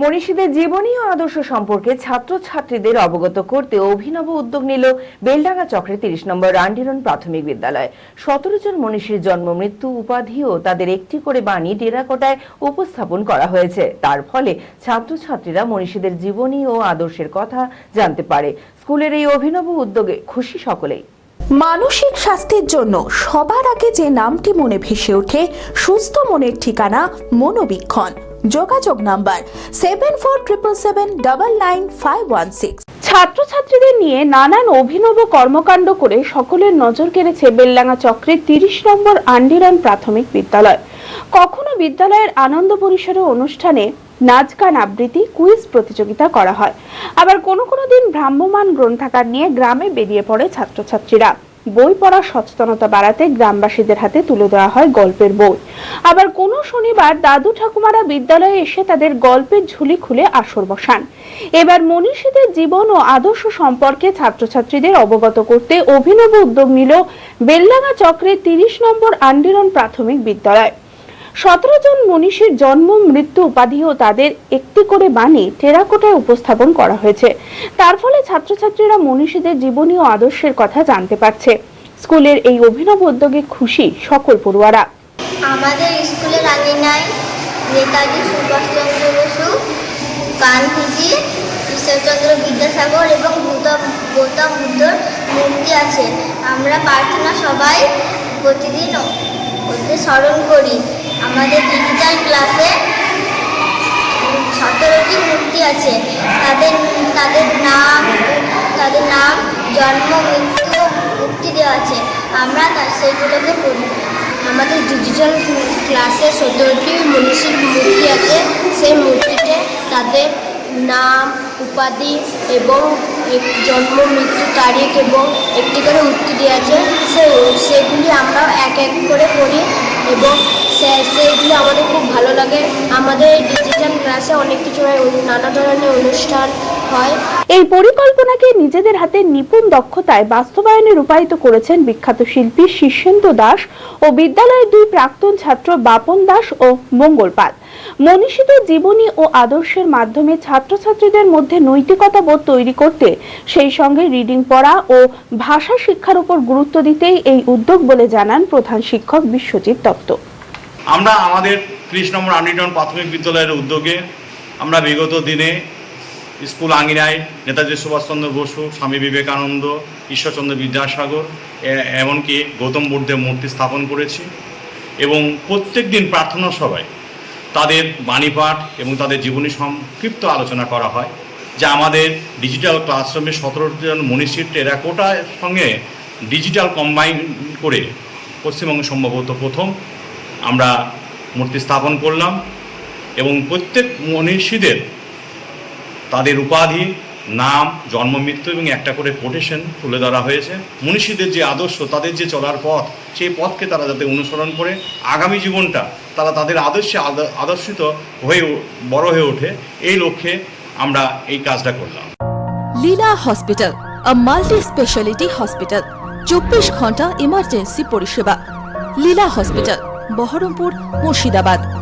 মনীষীদের জীবনী ও আদর্শ সম্পর্কে ছাত্রছাত্রীদের অবগত করতে অভিনব উদ্যোগ নিল বেলডাঙ্গা চক্রের তিরিশ নম্বর রান্ডিরন প্রাথমিক বিদ্যালয়। সতেরো জন মনীষীর জন্ম, মৃত্যু, উপাধি ও তাদের একটি করে বাণী টেরাকোটায় উপস্থাপন করা হয়েছে। তার ফলে ছাত্রছাত্রীরা মনীষীদের জীবনী ও আদর্শের কথা জানতে পারে। স্কুলের এই অভিনব উদ্যোগে খুশি সকলেই। মানসিক স্বাস্থ্যের জন্য সবার আগে যে নামটি মনে ভেসে ওঠে, সুস্থ মনের ঠিকানা মনোবীক্ষণ। যোগাযোগ number seven four triple seven double nine five one six ছাত্রছাত্রীদের নিয়ে নানান অভিনব কর্মকাণ্ড করে সকলের নজর কেড়েছে বেলডাঙ্গা চক্রের তিরিশ নম্বর আন্ডিরান প্রাথমিক বিদ্যালয়। কখনো বিদ্যালয়ের আনন্দ পরিসরে অনুষ্ঠানে নাচ গান আবৃত্তি, কুইজ প্রতিযোগিতা করা হয়। আবার কোনো কোনো দিন ভ্রাম্যমান গ্রন্থাগার নিয়ে গ্রামে বেরিয়ে পড়ে ছাত্রছাত্রীরা। বই পড়ার সচেতনতা বাড়াতে গ্রামবাসীদের হাতে তুলে দেওয়া হয় গল্পের বই। আবার কোনো শনিবার দাদু ঠাকুমারা বিদ্যালয়ে এসে তাদের গল্পের ঝুলি খুলে আসর বসান। এবার মনীষীদের জীবন ও আদর্শ সম্পর্কে ছাত্রছাত্রীদের অবগত করতে অভিনব উদ্যোগ নিল বেল্লাঙ্গা চক্রের তিরিশ নম্বর আন্ডিরন প্রাথমিক বিদ্যালয়। সতেরো জন মনীষীর জন্ম, মৃত্যু উপাধি ও তাদের একটি করে বাণী টেরাকোটায় উপস্থাপন করা হয়েছে। তার ফলে ছাত্রছাত্রীরা মনীষীদের জীবনী ও আদর্শের কথা জানতে পারছে। স্কুলের এই অভিনব উদ্যোগে খুশি সকল পড়ুয়ারা। আমাদের স্কুলের আঙিনায় নেতাজি সুভাষচন্দ্র বসু, গান্ধীজি, ঈশ্বরচন্দ্র বিদ্যাসাগর এবং গৌতম গৌতম বুদ্ধর মূর্তি আছে। আমরা প্রার্থনা সবাই প্রতিদিন ওদের স্মরণ করি, আমাদের ডিজিটাল ক্লাসে সতেরোটি মূর্তি আছে। তাদের তাদের নাম তাদের নাম, জন্ম, মৃত্যু মুক্তি দেওয়া আছে। আমরা তা- সেগুলোকে পড়ি। আমাদের ডিজিটাল ক্লাসে সতেরোটি মনীষীর মূর্তি আছে। সেই মূর্তিতে তাদের নাম, উপাধি এবং জন্ম মৃত্যু তারিখ এবং একটি করে উত্তর আছে সে, সেগুলি আমরা এক এক করে পড়ি এবং সেগুলি আমাদের খুব ভালো লাগে। আমাদের ক্লাসে অনেক কিছু হয় নানা ধরনের অনুষ্ঠান হয়। এই পরিকল্পনাকে নিজেদের হাতে নিপুণ দক্ষতায় বাস্তবায়নে রূপায়িত করেছেন বিখ্যাত শিল্পী শীর্ষেন্দু দাস ও বিদ্যালয়ের দুই প্রাক্তন ছাত্র বাপন দাস ও মঙ্গল মনীষীদের জীবনী ও আদর্শের মাধ্যমে ছাত্রছাত্রীদের মধ্যে নৈতিকতা বোধ তৈরি করতে সেই সঙ্গে রিডিং পড়া ও ভাষা শিক্ষার উপর গুরুত্ব দিতেই এই উদ্যোগ বলে জানান প্রধান শিক্ষক বিশ্বজিৎ দত্ত। আমরা আমাদের ত্রিশ নম্বর আন্ডিটন প্রাথমিক বিদ্যালয়ের উদ্যোগে আমরা বিগত দিনে স্কুল আঙিনায় নেতাজি সুভাষচন্দ্র বসু, স্বামী বিবেকানন্দ, ঈশ্বরচন্দ্র বিদ্যাসাগর এমনকি গৌতম বুদ্ধের মূর্তি স্থাপন করেছি এবং প্রত্যেক দিন প্রার্থনা সভায় তাদের বাণীপাঠ এবং তাদের জীবনী সংক্ষিপ্ত আলোচনা করা হয়, যা আমাদের ডিজিটাল ক্লাসরুমে সতেরো জন মনীষীর টেরাকোটার সঙ্গে ডিজিটাল কম্বাইন করে পশ্চিমবঙ্গে সম্ভবত প্রথম আমরা মূর্তি স্থাপন করলাম এবং প্রত্যেক মনীষীদের তাদের উপাধি, নাম, জন্ম, মৃত্যু এবং একটা করে কোটেশন তুলে ধরা হয়েছে। মনীষীদের যে আদর্শ, তাদের যে চলার পথ, সেই পথকে তারা যাতে অনুসরণ করে, আগামী জীবনটা তারা তাদের আদর্শে আদ- আদর্শিত হয়ে বড় হয়ে ওঠে, এই লক্ষ্যে আমরা এই কাজটা করলাম। Leela hospital multi speciality hospital, চব্বিশ ঘণ্টা ইমার্জেন্সি পরিষেবা। লীলা হসপিটাল বহরমপুর মুর্শিদাবাদ।